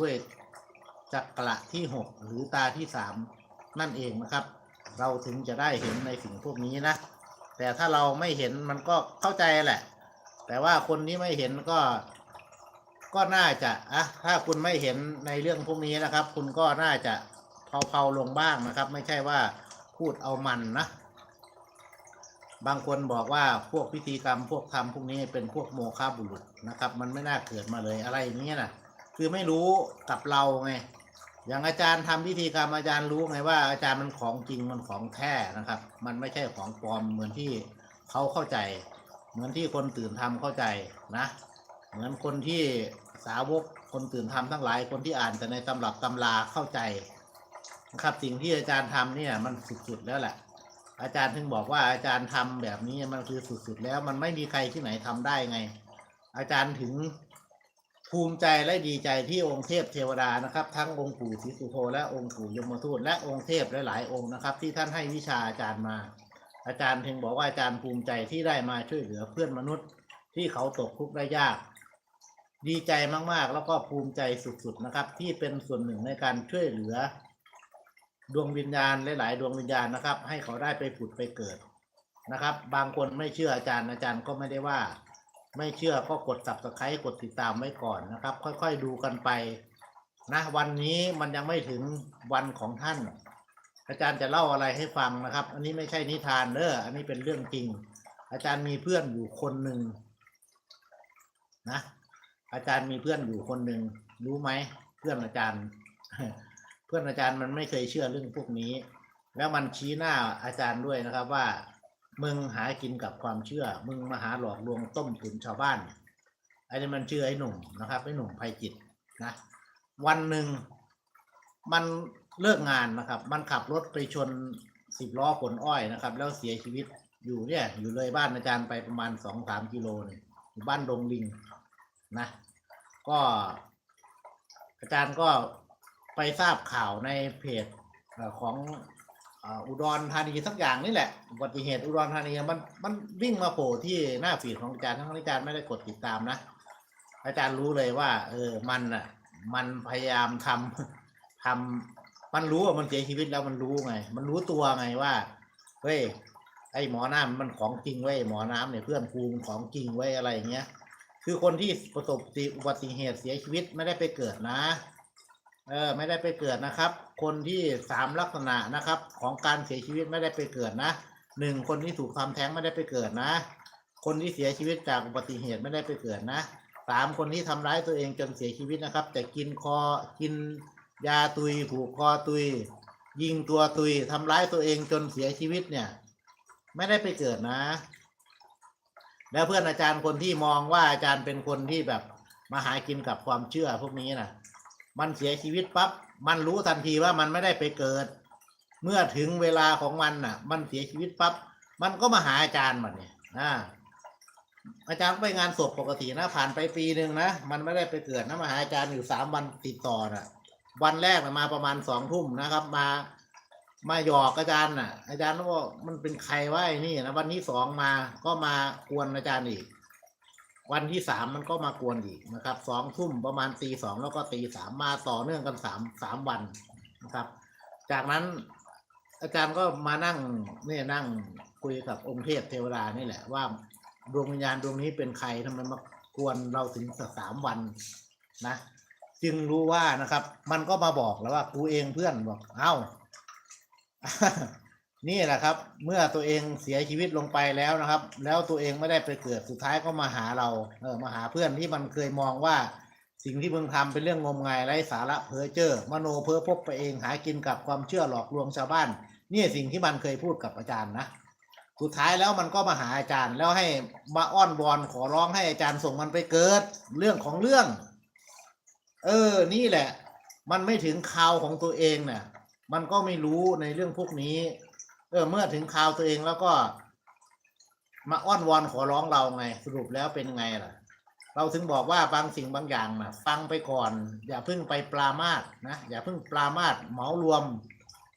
ด้วยจักระที่หกหรือตาที่สามนั่นเองนะครับ เราถึงจะได้เห็นในสิ่งพวกนี้นะ แต่ถ้าเราไม่เห็นมันก็เข้าใจแหละ แต่ว่าคนที่ไม่เห็นก็ ก็น่าจะอะถ้าคุณไม่เห็นในเรื่องพวกนี้นะครับ คุณก็น่าจะเผาๆลงบ้างนะครับ ไม่ใช่ว่าพูดเอามันนะบางคนบอกว่าพวกพิธีกรรมพวกทำพวกนี้เป็นพวกโมฆะบุรุษนะครับ มันไม่น่าเกิดมาเลยอะไรอย่างเงี้ยนะ คือไม่รู้กับเราไงอย่างอาจารย์ทำพิธีกรรมอาจารย์รู้ไงว่าอาจารย์มันของจริงมันของแท้นะครับ มันไม่ใช่ของปลอมเหมือนที่เขาเข้าใจ เหมือนที่คนตื่นทำเข้าใจนะ เหมือนคนที่สาวกคนตื่นทำทั้งหลายคนที่อ่านแต่ในตำรับตำราเข้าใจนะครับสิ่งที่อาจารย์ทำเนี่ยมันสุดๆแล้วแหละ อาจารย์ถึงบอกว่าอาจารย์ทำแบบนี้มันคือสุดๆแล้ว มันไม่มีใครที่ไหนทำได้ไง อาจารย์ถึง ภูมิใจและดีใจที่องค์เทพเทวดานะครับ ทั้งองค์ปู่ศรีสุโธและองค์ปู่ยมทูตและองค์เทพหลายๆองค์นะครับ ที่ท่านให้วิชาอาจารย์มา อาจารย์ถึงบอกว่าอาจารย์ภูมิใจที่ได้มาช่วยเหลือเพื่อนมนุษย์ ที่เขาตกทุกข์ได้ยาก ดีใจมากๆ แล้วก็ภูมิใจสุดๆนะครับ ที่เป็นส่วนหนึ่งในการช่วยเหลือ ดวงวิญญาณหลายๆ ดวงวิญญาณนะครับ ให้เขาได้ไปผุดไปเกิดนะครับ บางคนไม่เชื่ออาจารย์อาจารย์ก็ไม่ได้ว่า ไม่เชื่อก็กด subscribe กดติดตามไว้ก่อนนะครับ ค่อยๆดูกันไปนะวันนี้มันยังไม่ถึงวันของท่าน อาจารย์จะเล่าอะไรให้ฟังนะครับ อันนี้ไม่ใช่นิทานเด้ออันนี้เป็นเรื่องจริง อาจารย์มีเพื่อนอยู่คนหนึ่งนะ อาจารย์มีเพื่อนอยู่คนหนึ่งรู้ไหมเพื่อนอาจารย์ เพื่อนอาจารย์มันไม่เคยเชื่อเรื่องพวกนี้ แล้วมันชี้หน้าอาจารย์ด้วยนะครับว่า มึงหากินกับความเชื่อ มึงมาหาหลอกลวงต้มตุนชาวบ้านไอ้นี่มันชื่อไอ้หนุ่มนะครับไอ้หนุ่มภัยจิตนะวันหนึ่งมันเลิกงานนะครับ มันขับรถไปชนสิบล้อขนอ้อยนะครับ แล้วเสียชีวิตอยู่เนี่ยอยู่เลยบ้านอาจารย์ไปประมาณสองสามกิโลนี่อยู่บ้านดงลิงนะ ก็อาจารย์ก็ไปทราบข่าวในเพจของ อ่ออุดรธานีสักอย่างนี่แหละอุบัติเหตุอุดรธานีมันมันวิ่งมาโผล่ที่หน้าฟีดของอาจารย์ทั้งที่อาจารย์ไม่ได้กดติดตามนะ อาจารย์รู้เลยว่า เออมันอะ มันพยายามทำทำมันรู้ว่ามันเสียชีวิตแล้วมันรู้ไง มันรู้ตัวไงว่าเฮ้ยไอหมอน้ำมันของจริงเว้ยหมอน้ำเนี่ยเพื่อนกูมันของจริงเว้ยอะไรอย่างเงี้ย คือคนที่ประสบอุบัติเหตุเสียชีวิตไม่ได้ไปเกิดนะ เออ ไม่ได้ไปเกิดนะครับ คนที่สามลักษณะนะครับ ของการเสียชีวิตไม่ได้ไปเกิดนะหนึ่งคนที่ถูกทำแท้งไม่ได้ไปเกิดนะ คนที่เสียชีวิตจากอุบัติเหตุไม่ได้ไปเกิดนะสามคนที่ทำร้ายตัวเองจนเสียชีวิตนะครับ แต่กินคอกินยาตุยผูกคอตุย ยิงตัวตุยทำร้ายตัวเองจนเสียชีวิตเนี่ย ไม่ได้ไปเกิดนะ แล้วเพื่อนอาจารย์คนที่มองว่าอาจารย์เป็นคนที่แบบมาหากินกับความเชื่อพวกนี้นะมันเสียชีวิตปั๊บ มันรู้ทันทีว่ามันไม่ได้ไปเกิด เมื่อถึงเวลาของมันน่ะ มันเสียชีวิตปั๊บมันก็มาหาอาจารย์มันเนี่ยนะอาจารย์ไปงานศพปกตินะผ่านไปปีหนึ่งนะมันไม่ได้ไปเกิดนะมาหาอาจารย์อยู่สามวันติดต่อน่ะ วันแรกนะมาประมาณสองทุ่มนะครับ มามาหยอกอาจารย์น่ะ อาจารย์ก็บอกมันเป็นใครวะไอ้นี่นะวันที่สองมาก็มากวนอาจารย์อีก วันที่สามมันก็มากวนอีกนะครับสองทุ่มประมาณตีสองแล้วก็ตีสามมาต่อเนื่องกันสามสามวันนะครับ จากนั้นอาจารย์ก็มานั่งเนี่ยนั่งคุยกับองค์เทพเทวดานี่แหละว่าดวงวิญญาณดวงนี้เป็นใครทำไมมากวนเราถึงสักสามวันนะ จึงรู้ว่านะครับ มันก็มาบอกแล้วว่ากูเองเพื่อนบอกเอ้า นี่แหละครับ เมื่อตัวเองเสียชีวิตลงไปแล้วนะครับ แล้วตัวเองไม่ได้ไปเกิดสุดท้ายก็มาหาเรา เออมาหาเพื่อนที่มันเคยมองว่า สิ่งที่มึงทำเป็นเรื่องงมงายไร้สาระเพ้อเจ้อมโนเพ้อพบไปเองหากินกับความเชื่อหลอกลวงชาวบ้านนี่สิ่งที่มันเคยพูดกับอาจารย์นะสุดท้ายแล้วมันก็มาหาอาจารย์แล้วให้มาอ้อนวอนขอร้องให้อาจารย์ส่งมันไปเกิดเรื่องของเรื่อง เออ นี่แหละ มันไม่ถึงคราวของตัวเองเนะ่ะมันก็ไม่รู้ในเรื่องพวกนี้ เออ เมื่อถึงคราวตัวเองแล้วก็ มาอ้อนวอนขอร้องเราไง สรุปแล้วเป็นไงล่ะ เราถึงบอกว่าบางสิ่งบางอย่างนะฟังไปก่อน อย่าเพิ่งไปปรามาสนะอย่าเพิ่งปรามาสเหมารวม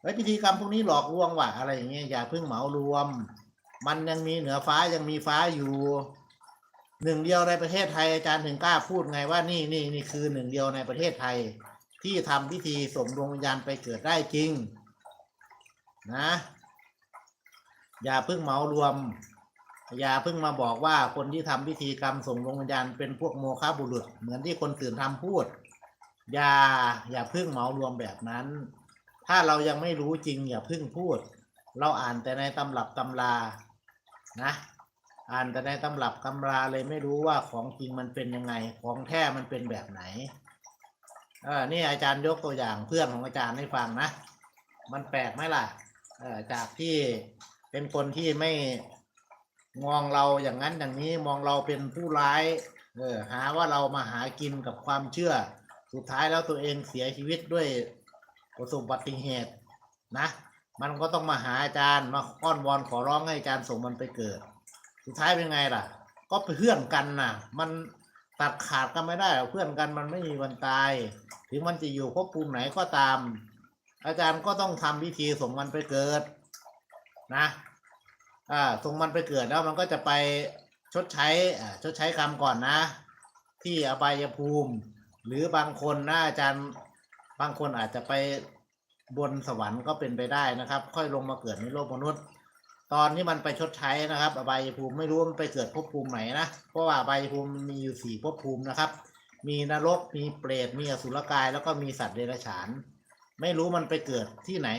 เฮ้พิธีกรรมพวกนี้หลอกลวงว่ะอะไรอย่างเงี้ยอย่าเพิ่งเหมารวม มันยังมีเหนือฟ้ายังมีฟ้าอยู่หนึ่งเดียวในประเทศไทยอาจารย์ถึงกล้าพูดไงว่านี่นี่นี่คือหนึ่งเดียวในประเทศไทย ที่ทำพิธีส่งดวงวิญญาณไปเกิดได้จริง นะ อย่าเพิ่งเหมารวม อย่าเพิ่งมาบอกว่าคนที่ทำพิธีกรรมส่งดวงวิญญาณเป็นพวกโมฆะบุรุษ เหมือนที่คนตื่นทำพูด อย่าอย่าเพิ่งเหมารวมแบบนั้น ถ้าเรายังไม่รู้จริง อย่าเพิ่งพูด เราอ่านแต่ในตำรับตำรานะอ่านแต่ในตำรับตำราเลยไม่รู้ว่าของจริงมันเป็นยังไง ของแท้มันเป็นแบบไหนเออนี่อาจารย์ยกตัวอย่างเพื่อนของอาจารย์ให้ฟังนะ มันแปลกไหมล่ะ เออจากที่ เป็นคนที่ไม่มองเราอย่างนั้นอย่างนี้มองเราเป็นผู้ร้ายเออหาว่าเรามาหากินกับความเชื่อ สุดท้ายแล้วตัวเองเสียชีวิตด้วยประสบอุบัติเหตุนะ มันก็ต้องมาหาอาจารย์มาอ้อนวอนขอร้องให้อาจารย์ส่งมันไปเกิด สุดท้ายเป็นไงล่ะ ก็เพื่อนกันน่ะ มันตัดขาดกันไม่ได้เพื่อนกันมันไม่มีวันตาย ถึงมันจะอยู่ภพภูมิไหนก็ตาม อาจารย์ก็ต้องทำพิธีส่งมันไปเกิด นะ อ่าส่งมันไปเกิดแล้วมันก็จะไปชดใช้อ่าชดใช้กรรมก่อนนะ ที่อบายภูมิ หรือบางคนนะอาจารย์บางคนอาจจะไปบนสวรรค์ก็เป็นไปได้นะครับ ค่อยลงมาเกิดในโลกมนุษย์ ตอนที่มันไปชดใช้นะครับ อบายภูมิไม่รู้มันไปเกิดภพภูมิไหนนะเพราะว่าอบายภูมิมีอยู่สี่ภพภูมินะครับ มีนรกมีเปรตมีอสุรกาย แล้วก็มีสัตว์เดรัจฉาน ไม่รู้มันไปเกิดที่ไหน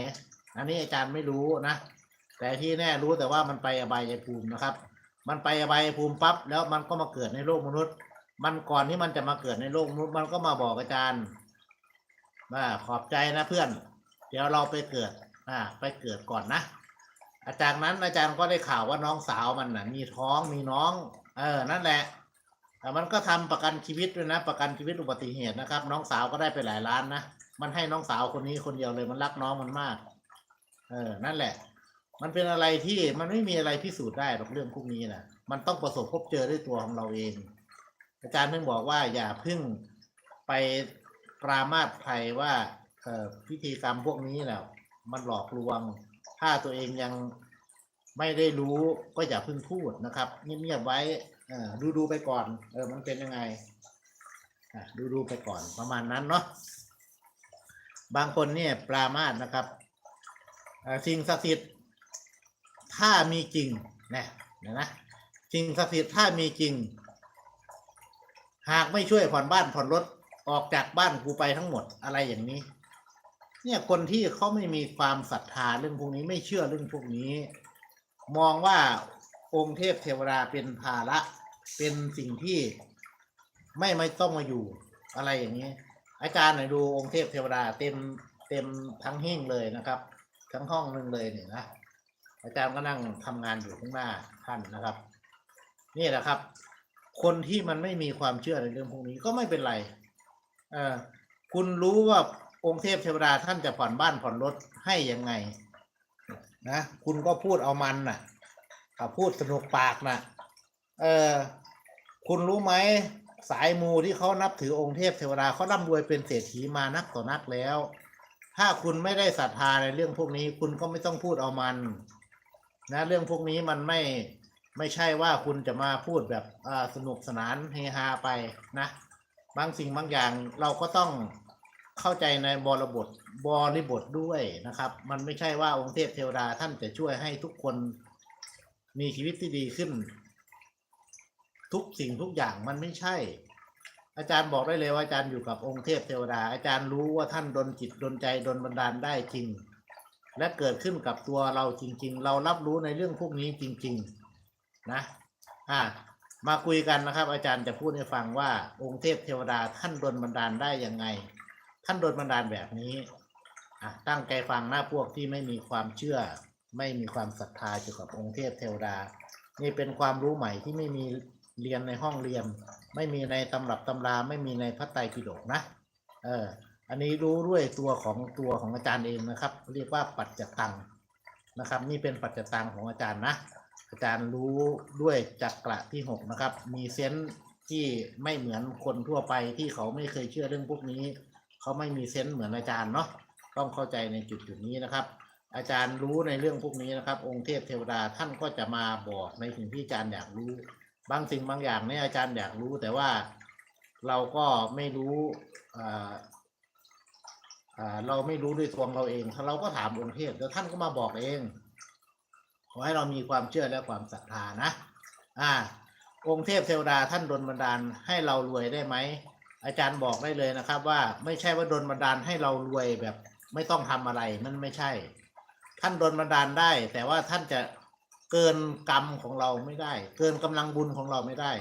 อันนี้อาจารย์ไม่รู้นะ แต่ที่แน่รู้แต่ว่ามันไปอบายภูมินะครับ มันไปอบายภูมิปั๊บแล้วมันก็มาเกิดในโลกมนุษย์ มันก่อนที่มันจะมาเกิดในโลกมนุษย์ มันก็มาบอกอาจารย์ว่าขอบใจนะเพื่อน เดี๋ยวเราไปเกิดอ่าไปเกิดก่อนนะอาจารย์นั้นอาจารย์ก็ได้ข่าวว่าน้องสาวมันน่ะ มีท้องมีน้อง เออนั่นแหละแต่มันก็ทำประกันชีวิตด้วยนะ ประกันชีวิตอุบัติเหตุนะครับ น้องสาวก็ได้ไปหลายล้านนะมันให้น้องสาวคนนี้คนเดียวเลยมันรักน้องมันมาก เออนั่นแหละ มันเป็นอะไรที่มันไม่มีอะไรพิสูจน์ได้หรอกเรื่องพวกนี้นะมันต้องประสบพบเจอด้วยตัวของเราเอง อาจารย์เพิ่งบอกว่าอย่าเพิ่งไปปรามาสใครว่าเอ่อพิธีกรรมพวกนี้แหละมันหลอกลวง ถ้าตัวเองยังไม่ได้รู้ก็อย่าเพิ่งพูดนะครับเงียบๆไว้ดูดูๆไปก่อน เออมันเป็นยังไงดูดูๆไปก่อนประมาณนั้นเนาะบางคนเนี่ยปรามาสนะครับสิ่งศักดิ์สิทธิ์ ถ้ามีจริงนะนะสิ่งศักดิ์สิทธิ์ถ้ามีจริง หากไม่ช่วยผ่อนบ้านผ่อนรถออกจากบ้านกูไปทั้งหมดอะไรอย่างนี้ เนี่ยคนที่เขาไม่มีความศรัทธาเรื่องพวกนี้ไม่เชื่อเรื่องพวกนี้ มองว่าองค์เทพเทวดาเป็นภาระเป็นสิ่งที่ไม่ไม่ต้องมาอยู่อะไรอย่างนี้ อาจารย์หน่อยดูองค์เทพเทวดาเต็มเต็มทั้งหิ้งเลยนะครับ ทั้งห้องนึงเลยเนี่ยนะ อาจารย์ก็นั่งทำงานอยู่ข้างหน้าท่านนะครับ นี่แหละครับ คนที่มันไม่มีความเชื่อในเรื่องพวกนี้ก็ไม่เป็นไรเออคุณรู้ว่าองค์เทพเทวดาท่านจะผ่อนบ้านผ่อนรถให้ยังไง นะคุณก็พูดเอามันน่ะพูดสนุกปากน่ะ เออคุณรู้ไหมสายมูที่เขานับถือองค์เทพเทวดาเขาร่ำรวยเป็นเศรษฐีมานักต่อนักแล้ว ถ้าคุณไม่ได้ศรัทธาในเรื่องพวกนี้ คุณก็ไม่ต้องพูดเอามัน นะเรื่องพวกนี้มันไม่ไม่ใช่ว่าคุณจะมาพูดแบบสนุกสนานเฮฮาไปนะ บางสิ่งบางอย่างเราก็ต้องเข้าใจในบริบทบริบทด้วยนะครับ มันไม่ใช่ว่าองค์เทพเทวดาท่านจะช่วยให้ทุกคนมีชีวิตที่ดีขึ้น ทุกสิ่งทุกอย่างมันไม่ใช่ อาจารย์บอกได้เลยว่าอาจารย์อยู่กับองค์เทพเทวดา อาจารย์รู้ว่าท่านดนจิตดนใจดนบันดาลได้จริง และเกิดขึ้นกับตัวเราจริง ๆ เรารับรู้ในเรื่องพวกนี้จริง ๆ นะ อ่า มาคุยกันนะครับ อาจารย์จะพูดให้ฟังว่า องค์เทพเทวดาท่านดลบันดาลได้ยังไง ท่านดลบันดาลแบบนี้อะตั้งใจฟังหนะพวกที่ไม่มีความเชื่อ ไม่มีความศรัทธาเกี่ยวกับองค์เทพเทวดา นี่เป็นความรู้ใหม่ที่ไม่มีเรียนในห้องเรียน ไม่มีในตำรับตำราไม่มีในพระไตรปิฎกนะ เออ อันนี้รู้ด้วยตัวของตัวของอาจารย์เองนะครับ เรียกว่าปัจจตังนะครับ นี่เป็นปัจจตังของอาจารย์นะ อาจารย์รู้ด้วยจักระที่หกนะครับ มีเซนส์ที่ไม่เหมือนคนทั่วไปที่เขาไม่เคยเชื่อเรื่องพวกนี้ เขาไม่มีเซนส์เหมือนอาจารย์เนาะต้องเข้าใจในจุดจุดๆนี้นะครับ อาจารย์รู้ในเรื่องพวกนี้นะครับ องค์เทพเทวดาท่านก็จะมาบอกในสิ่งที่อาจารย์อยากรู้ บางสิ่งบางอย่างเนี่ยอาจารย์อยากรู้แต่ว่าเราก็ไม่รู้อ่า เราไม่รู้ด้วยตัวเราเองถ้าเราก็ถามองค์เทพแล้วท่านก็มาบอกเอง ขอให้เรามีความเชื่อและความศรัทธานะ อ่า องค์เทพเทวดาท่านดลบันดาลให้เรารวยได้ไหม อาจารย์บอกได้เลยนะครับ ว่าไม่ใช่ว่าดลบันดาลให้เรารวยแบบไม่ต้องทำอะไรนั่นไม่ใช่ ท่านดลบันดาลได้ แต่ว่าท่านจะเกินกรรมของเราไม่ได้ เกินกำลังบุญของเราไม่ได้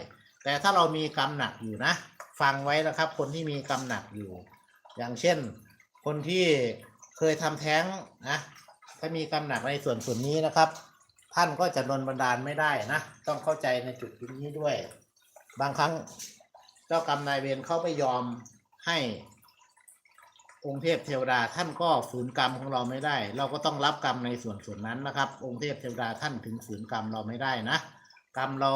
แต่ถ้าเรามีกรรมหนักอยู่นะ ฟังไว้นะครับ คนที่มีกรรมหนักอยู่ อย่างเช่น คนที่เคยทำแท้งนะถ้ามีกรรมหนักในส่วนส่วนนี้นะครับ ท่านก็จะดลบันดาลไม่ได้นะ ต้องเข้าใจในจุดนี้ด้วย บางครั้งเจ้ากรรมนายเวรเขาไม่ยอมให้องค์เทพเทวดาท่านก็ฝืนกรรมของเราไม่ได้ เราก็ต้องรับกรรมในส่วนส่วนนั้นนะครับ องค์เทพเทวดาท่านถึงฝืนกรรมเราไม่ได้นะ กรรมเรา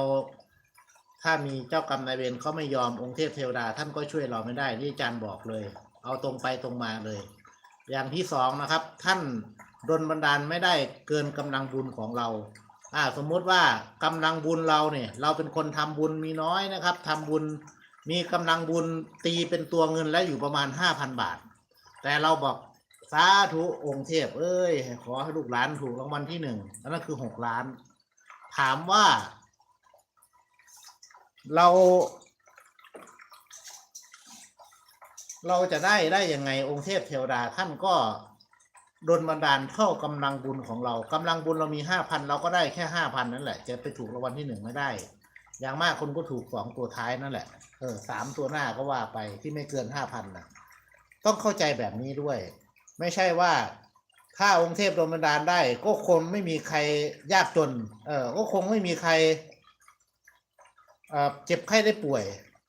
ถ้ามีเจ้ากรรมนายเวรเขาไม่ยอมองค์เทพเทวดาท่านก็ช่วยเราไม่ได้ที่อาจารย์บอกเลย เอาตรงไปตรงมาเลย อย่างที่สองนะครับ ท่านดลบันดาลไม่ได้เกินกำลังบุญของเราอ่าสมมุติว่ากำลังบุญเราเนี่ย เราเป็นคนทำบุญมีน้อยนะครับทำบุญมีกำลังบุญตีเป็นตัวเงินแล้วอยู่ประมาณห้าพันบาท แต่เราบอกสาธุองค์เทพ เอ้ย ขอให้ลูกหลานถูกรางวัลที่หนึ่งอันนั้นคือหกล้าน ถามว่า เรา เราจะได้ได้ยังไงองค์เทพเทวดาท่านก็ดลบันดาลเท่ากำลังบุญของเรากำลังบุญเรามีห้าพันเราก็ได้แค่ห้าพันนั่นแหละ จะไปถูกรางวัลที่หนึ่งไม่ได้ อย่างมากคนก็ถูกสองตัวท้ายนั่นแหละ เออสามตัวหน้าก็ว่าไปที่ไม่เกินห้าพันนะต้องเข้าใจแบบนี้ด้วย ไม่ใช่ว่าถ้าองค์เทพโดนบันดาลได้ ก็คงไม่มีใครยากจน เออก็คงไม่มีใครเอ่อเจ็บไข้ได้ป่วย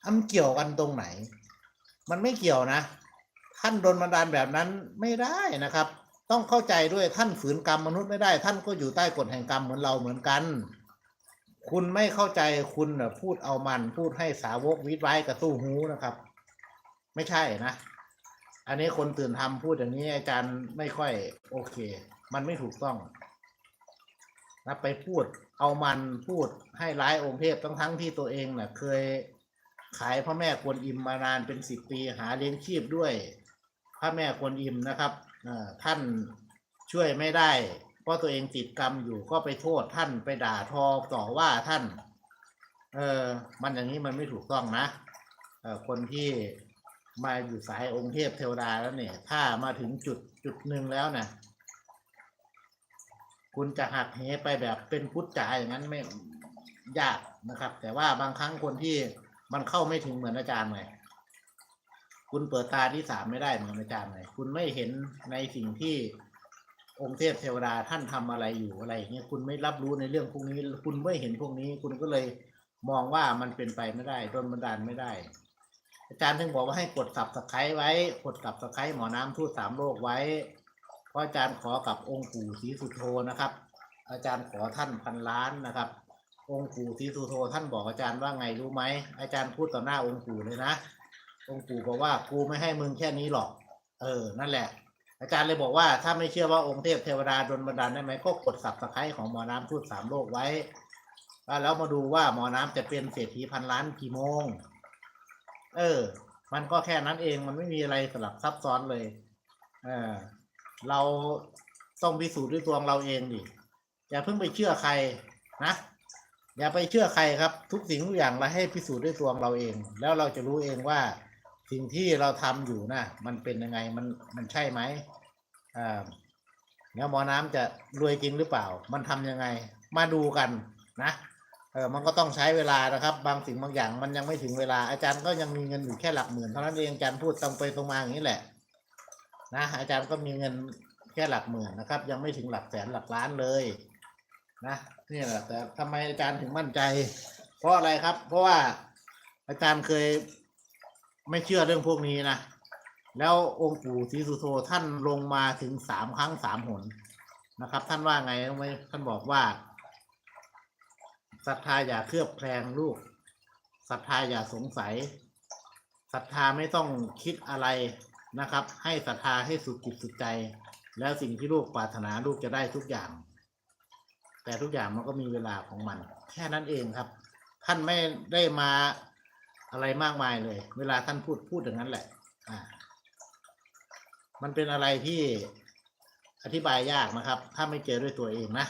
อันเกี่ยวกันตรงไหน มันไม่เกี่ยวนะ ท่านโดนบันดาลแบบนั้นไม่ได้นะครับ ต้องเข้าใจด้วยท่านฝืนกรรมมนุษย์ไม่ได้ ท่านก็อยู่ใต้กฎแห่งกรรมเหมือนเราเหมือนกัน คุณไม่เข้าใจคุณพูดเอามันพูดให้สาวกวิทไว้กระตู้หูนะครับ ไม่ใช่นะอันนี้คนตื่นทำพูดอย่างนี้อาจารย์ไม่ค่อยโอเค มันไม่ถูกต้องนะไปพูดเอามันพูดให้ร้ายองค์เทพทั้งทั้งๆที่ตัวเองน่ะเคย ขายพระแม่กวนอิมมานานเป็นสิบปีหาเลี้ยงชีพด้วยพระแม่กวนอิมนะครับท่านช่วยไม่ได้เพราะตัวเองติดกรรมอยู่ก็ไปโทษท่านไปด่าทอต่อว่าท่าน เออมันอย่างนี้มันไม่ถูกต้องนะเออคนที่มาอยู่สายองค์เทพเทวดาแล้วเนี่ย ถ้ามาถึงจุดจุดหนึ่งแล้วนะคุณจะหักเหไปแบบเป็นพุทธจ๋าอย่างนั้นไม่ยากนะครับ แต่ว่าบางครั้งคนที่ มันเข้าไม่ถึงเหมือนอาจารย์ไงคุณเปิดตาที่สามไม่ได้เหมือนอาจารย์ไงคุณไม่เห็นในสิ่งที่องค์เทพเทวดาท่านทำอะไรอยู่อะไรอย่างเงี้ยคุณไม่รับรู้ในเรื่องพวกนี้ คุณไม่เห็นพวกนี้ คุณก็เลยมองว่ามันเป็นไปไม่ได้โดนบันดาลไม่ได้ อาจารย์ถึงบอกว่าให้กดสับสไครไว้ กดสับสไครหมอน้ำทูตสามโลกไว้เพราะอาจารย์ขอกับองค์ปู่ศรีสุโธนะครับ อาจารย์ขอท่านพันล้านนะครับ องค์ปู่ศรีสุโธท่านบอกอาจารย์ว่าไงรู้ไหมอาจารย์พูดต่อหน้าองค์ปู่เลยนะองค์ปู่บอกว่ากูไม่ให้มึงแค่นี้หรอก เออ นั่นแหละ อาจารย์เลยบอกว่าถ้าไม่เชื่อว่าองค์เทพเทวดาดลบันดาลได้ไหมก็กดสับสไครของหมอน้ำทูตสามโลกไว้แล้วมาดูว่าหมอน้ำจะเป็นเศรษฐีพันล้านกี่โมง เออ มันก็แค่นั้นเองมันไม่มีอะไรสลับซับซ้อนเลย เออเราต้องพิสูจน์ด้วยตัวเราเองดิอย่าเพิ่งไปเชื่อใครนะ อย่าไปเชื่อใครครับ ทุกสิ่งทุกอย่างเราให้พิสูจน์ด้วยตัวเราเอง แล้วเราจะรู้เองว่าสิ่งที่เราทำอยู่นะมันเป็นยังไงมันมันใช่ไหมอ่าแล้วหมอน้ำจะรวยจริงหรือเปล่า มันทำยังไง มาดูกันนะเออมันก็ต้องใช้เวลานะครับ บางสิ่งบางอย่างมันยังไม่ถึงเวลาอาจารย์ก็ยังมีเงินอยู่แค่หลักหมื่นเท่านั้นเองอาจารย์พูดตรงไปตรงมาอย่างนี้แหละนะอาจารย์ก็มีเงินแค่หลักหมื่นนะครับ ยังไม่ถึงหลักแสนหลักล้านเลย นะ นี่แหละแต่ทำไมอาจารย์ถึงมั่นใจ เพราะอะไรครับ เพราะว่าอาจารย์เคยไม่เชื่อเรื่องพวกนี้นะแล้วองค์ปู่ศรีสุโธท่านลงมาถึงสามครั้งสามหนนะครับ ท่านว่าไงรู้ไหมท่านบอกว่าศรัทธาอย่าเคลือบแคลงลูกศรัทธาอย่าสงสัยศรัทธาไม่ต้องคิดอะไรนะครับ ให้ศรัทธาให้สุดจิตสุดใจ แล้วสิ่งที่ลูกปรารถนาลูกจะได้ทุกอย่าง แต่ทุกอย่างมันก็มีเวลาของมัน แค่นั้นเองครับ ท่านไม่ได้มาอะไรมากมายเลย เวลาท่านพูดพูดอย่างนั้นแหละ อ่า มันเป็นอะไรที่อธิบายยากนะครับ ถ้าไม่เจอด้วยตัวเองนะ